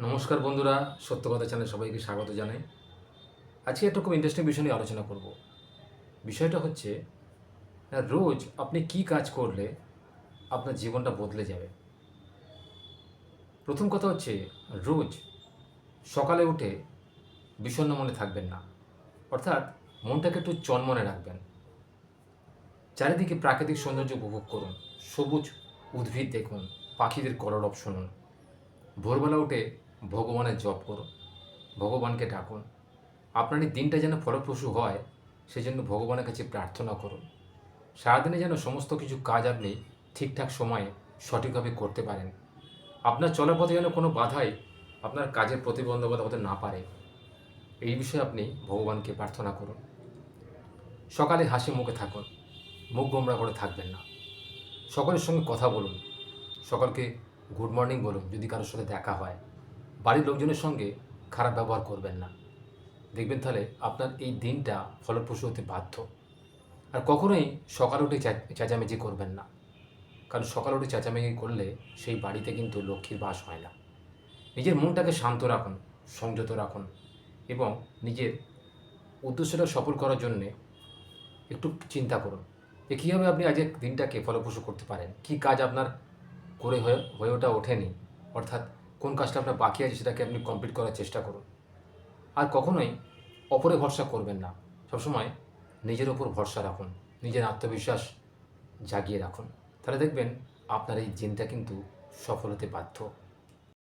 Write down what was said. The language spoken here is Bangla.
নমস্কার বন্ধুরা সত্য কথা চ্যানেল সবাইকে স্বাগত জানাই। আজকে একটা খুব ইন্টারেস্টিং বিষয় নিয়ে আলোচনা করব। বিষয়টা হচ্ছে রোজ আপনি কি কাজ করলে আপনার জীবনটা বদলে যাবে? প্রথম কথা হচ্ছে, রোজ সকালে উঠে বিষণ্ণ মনে থাকবেন না। অর্থাৎ মনটাকে একটু চনমনে রাখবেন। চারিদিকে প্রাকৃতিক সৌন্দর্য উপভোগ করুন। সবুজ উদ্ভিদ দেখুন, পাখিদের কলরব শুনুন। ভোরবেলা উঠে ভগবানের জপ করুন ভগবানকে ডাকুন আপনার এই দিনটা যেন ফলপ্রসূ হয়, সেজন্য ভগবানের কাছে প্রার্থনা করুন সারাদিনে যেন সমস্ত কিছু কাজ আপনি ঠিকঠাক সময়ে সঠিকভাবে করতে পারেন। আপনার চলাপথে যেন কোনো বাধাই আপনার কাজের প্রতিবন্ধকতা হতে না পারে। এই বিষয়ে আপনি ভগবানকে প্রার্থনা করুন। সকালে হাসি মুখে থাকুন, মুখ গোমরা করে থাকবেন না। সকলের সঙ্গে কথা বলুন, সকলকে গুড মর্নিং বলুন, যদি কারোর সাথে দেখা হয়। বাড়ির লোকজনের সঙ্গে খারাপ ব্যবহার করবেন না। দেখবেন তাহলে আপনার এই দিনটা ফলপ্রসূ হতে বাধ্য। আর কখনোই সকাল উঠে চেঁচামেচি করবেন না। কারণ সকাল উঠে চেঁচামেচি করলে সেই বাড়িতে কিন্তু লক্ষ্মীর বাস হয় না। নিজের মনটাকে শান্ত রাখুন, সংযত রাখুন এবং নিজের উদ্দেশ্যটা সফল করার জন্যে একটু চিন্তা করুন যে কীভাবে আপনি আজকের দিনটাকে ফলপ্রসূ করতে পারেন। কী কাজ আপনার করে হয়ে হয়ে ওঠা ওঠেনি? অর্থাৎ কোন কাজটা আপনার বাকি আছে সেটাকে আপনি কমপ্লিট করার চেষ্টা করুন। আর কখনোই অপরে ভরসা করবেন না। সবসময় নিজের ওপর ভরসা রাখুন, নিজের আত্মবিশ্বাস জাগিয়ে রাখুন। তাহলে দেখবেন আপনার এই জিনটা কিন্তু সফল হতে বাধ্য।